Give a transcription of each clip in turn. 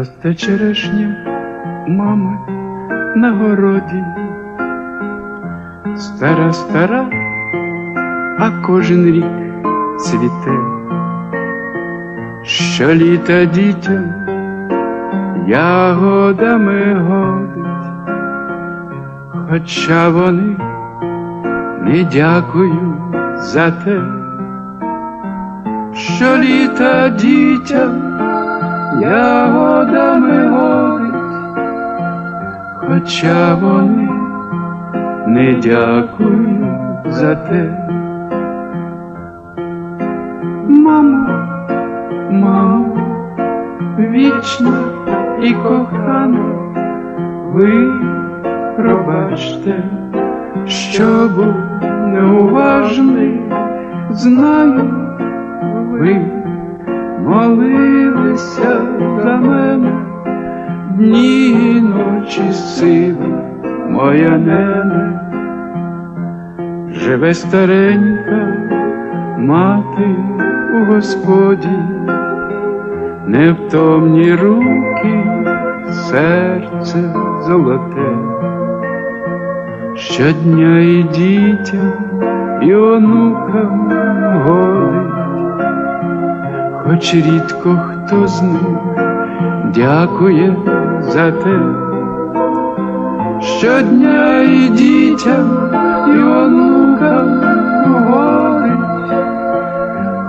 Росте черешня, мама, на городі, стара, стара, а кожен рік цвіте, щоліта дітям ягодами годить, хоча вони не дякують за те, що літа дітям ягодами годить, хоча вони не дякують за те. Мамо, мамо, вічна і кохана, ви пробачте, що був неуважний, знаю, ви молилися за мене, дні і ночі сили, моя нене, живе старенька мати у Господі, невтомні руки, серце золоте, щодня і дітям, і онукам хоч рідко хто з них дякує за те, щодня і дітям, і онукам годить,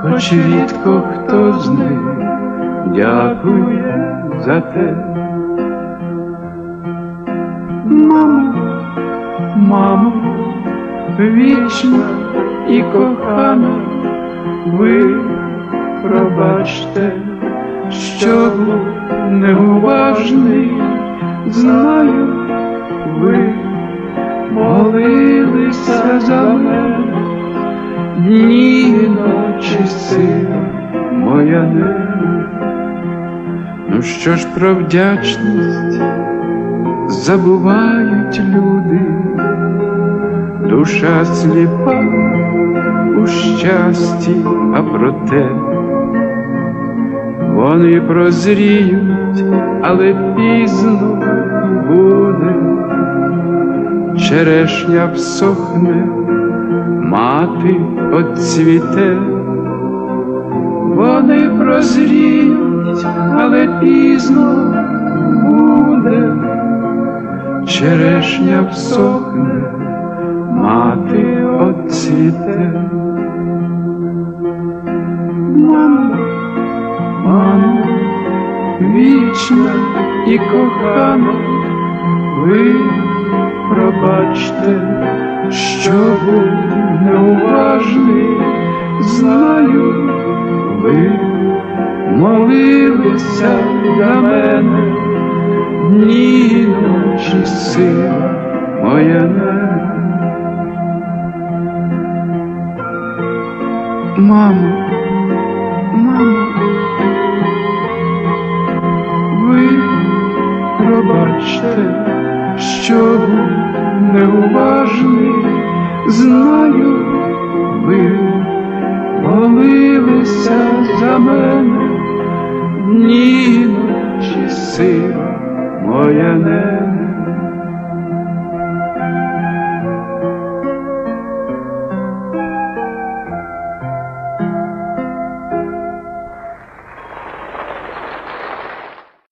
хоч рідко хто з них дякує за те. Мамо, мамо, вічна і кохана, ви пробачте, що був неуважний, знаю, ви молилися за мене, дні і ночі сила моя не. Ну що ж про вдячність забувають люди, душа сліпа у щасті, а проте вони прозріють, але пізно буде, черешня всохне, мати отцвіте, вони прозріють, але пізно буде, черешня всохне, мати отцвіте. Мамо, вічна і кохана, ви пробачте, що був неуважний, знаю, ви молилися за мене, дні і ночі сила моя не. Мамо, пробачте, що був неуважний, знаю, ви молилися за мене, дні чи сила моя не.